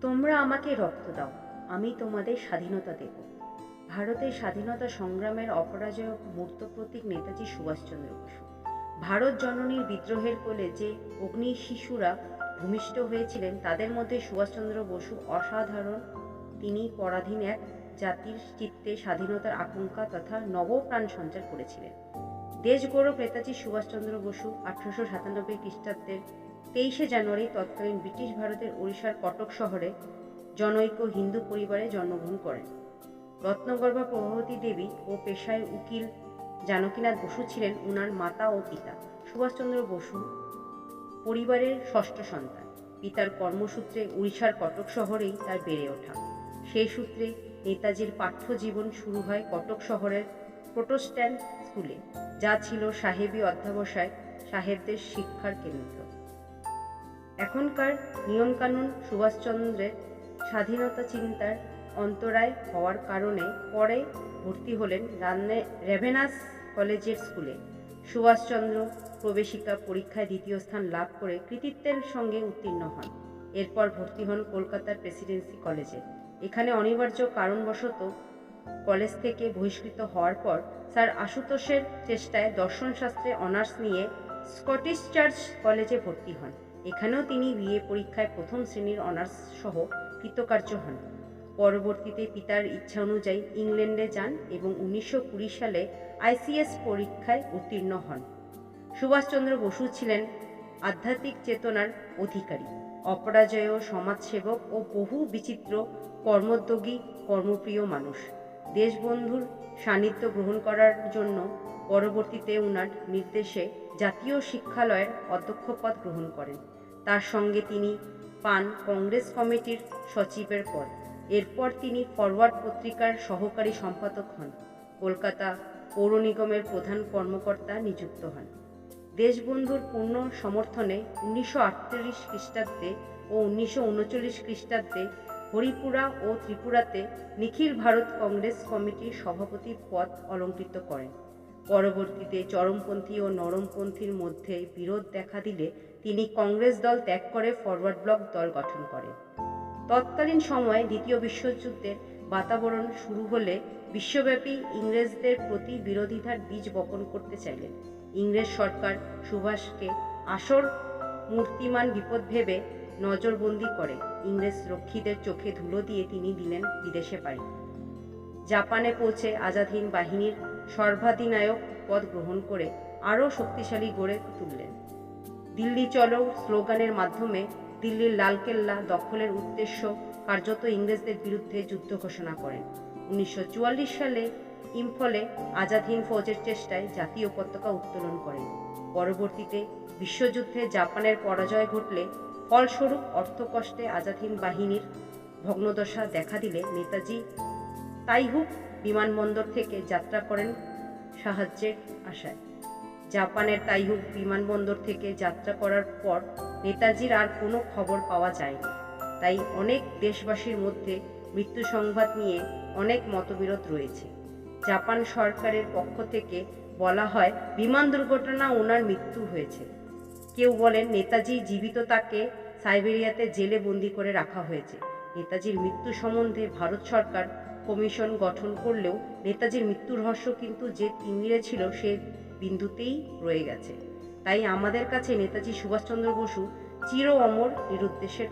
তোমরা আমাকে রক্ত দাও, আমি তোমাদের স্বাধীনতা দেব। ভারতের স্বাধীনতা সংগ্রামের অপরাজয় মূর্ত প্রতীক নেতাজি সুভাষচন্দ্র বসু। ভারত জননীর বিদ্রোহের কোলে যে অগ্নি শিশুরা ভূমিষ্ঠ হয়েছিলেন, তাদের মধ্যে সুভাষচন্দ্র বসু অসাধারণ। তিনি পরাধীন এক জাতির চিত্তে স্বাধীনতার আকাঙ্ক্ষা তথা নবপ্রাণ সঞ্চার করেছিলেন। দেশ গৌরব নেতাজি সুভাষচন্দ্র বসু আঠারোশো সাতানব্বই খ্রিস্টাব্দের তেইশে জানুয়ারি তৎকালীন ব্রিটিশ ভারতের ওড়িশার কটক শহরে জনৈক হিন্দু পরিবারে জন্মগ্রহণ করেন। রত্নগর্ভা প্রভাবতী দেবী ও পেশায় উকিল জানকীনাথ বসু ছিলেন উনার মাতা ও পিতা। সুভাষচন্দ্র বসু পরিবারের ষষ্ঠ সন্তান। পিতার কর্মসূত্রে উড়িষ্যার কটক শহরেই তার বেড়ে ওঠা। সেই সূত্রে নেতাজির পাঠ্য জীবন শুরু হয় কটক শহরের প্রোটোস্ট্যান্ট স্কুলে, যা ছিল সাহেবী অধ্যাবসায় সাহেবদের শিক্ষার কেন্দ্র। এখনকার নিয়মকানুন সুভাষচন্দ্রের স্বাধীনতা চিন্তার অন্তরায় হওয়ার কারণে পরে ভর্তি হলেন রান্নে, রেভেনাস কলেজের স্কুলে। সুভাষচন্দ্র প্রবেশিকা পরীক্ষায় দ্বিতীয় স্থান লাভ করে কৃতিত্বের সঙ্গে উত্তীর্ণ হন। এরপর ভর্তি হন কলকাতার প্রেসিডেন্সি কলেজে। এখানে অনিবার্য কারণবশত কলেজ থেকে বহিষ্কৃত হওয়ার পর স্যার আশুতোষের চেষ্টায় দর্শনশাস্ত্রে অনার্স নিয়ে স্কটিশ চার্চ কলেজে ভর্তি হন। এখানেও তিনি বিএ পরীক্ষায় প্রথম শ্রেণির অনার্স সহ কৃতকার্য হন। পরবর্তীতে পিতার ইচ্ছা অনুযায়ী ইংল্যান্ডে যান এবং উনিশশো কুড়ি সালে আইসিএস পরীক্ষায় উত্তীর্ণ হন। সুভাষচন্দ্র বসু ছিলেন আধ্যাত্মিক চেতনার অধিকারী, অপরাজয় সমাজসেবক ও বহু বিচিত্র কর্মোদ্যোগী, কর্মপ্রিয় মানুষ। দেশবন্ধুর সান্নিধ্য গ্রহণ করার জন্য পরবর্তীতে উনার নির্দেশে জাতীয় শিক্ষালয়ের অধ্যক্ষ পদ গ্রহণ করেন। তার সঙ্গে তিনি পান কংগ্রেস কমিটির সচিবের পদ। এরপর তিনি ফরওয়ার্ড পত্রিকার সহকারী সম্পাদক হন। কলকাতা পৌর নিগমের প্রধান কর্মকর্তা নিযুক্ত হন। দেশবন্ধুর পূর্ণ সমর্থনে উনিশশো আটত্রিশ খ্রিস্টাব্দে ও উনিশশো উনচল্লিশ খ্রিস্টাব্দে হরিপুরা ও ত্রিপুরাতে নিখিল ভারত কংগ্রেস কমিটির সভাপতি পদ অলঙ্কৃত করেন। পরবর্তীতে চরমপন্থী ও নরমপন্থীর মধ্যে বিরোধ দেখা দিলে তিনি কংগ্রেস দল ত্যাগ করে ফরওয়ার্ড ব্লক দল গঠন করেন। তৎকালীন সময়ে দ্বিতীয় বিশ্বযুদ্ধের বাতাবরণ শুরু হলে বিশ্বব্যাপী ইংরেজদের প্রতি বিরোধিতার বীজ বপন করতে চাইলেন। ইংরেজ সরকার সুভাষকে আসর মূর্তিমান বিপদ ভেবে নজরবন্দি করে। ইংরেজ রক্ষীদের চোখে ধুলো দিয়ে তিনি দিলেন বিদেশে পাড়ি। জাপানে পৌঁছে আজাদ হিন্দ বাহিনীর সর্বাধিনায়ক পদ গ্রহণ করে আরও শক্তিশালী গড়ে তুললেন। দিল্লি চলো স্লোগানের মাধ্যমে দিল্লির লালকেল্লা দখলের উদ্দেশ্য কার্যত ইংরেজদের বিরুদ্ধে যুদ্ধ ঘোষণা করেন। উনিশশো চুয়াল্লিশ সালে ইম্ফলে আজাদ হিন্দ ফৌজের চেষ্টায় জাতীয় পতাকা উত্তোলন করেন। পরবর্তীতে বিশ্বযুদ্ধে জাপানের পরাজয় ঘটলে ফলস্বরূপ অর্থকষ্টে আজাদ হিন্দ বাহিনীর ভগ্নদশা দেখা দিলে নেতাজি তাইহুক বিমানবন্দর থেকে যাত্রা করেন সাহায্যের আশায়। জাপানের তাইহুক বিমানবন্দর থেকে যাত্রা করার পর নেতাজির আর কোনো খবর পাওয়া যায়নি। তাই অনেক দেশবাসীর মধ্যে মৃত্যু সংবাদ নিয়ে অনেক মতবিরোধ রয়েছে। জাপান সরকারের পক্ষ থেকে বলা হয়, বিমান দুর্ঘটনা ওনার মৃত্যু হয়েছে। কেউ বলেন, নেতাজি জীবিত তাকে সাইবেরিয়াতে জেলে বন্দি করে রাখা হয়েছে। নেতাজির মৃত্যু সম্বন্ধে ভারত সরকার কমিশন গঠন করলেও নেতাজির মৃত্যুর রহস্য কিন্তু যে তিমিরে ছিল সে বিন্দুতেই রয়ে গেছে। তাই আমাদের কাছে নেতাজি সুভাষচন্দ্র বসু চির অমর নিরুদ্দেশের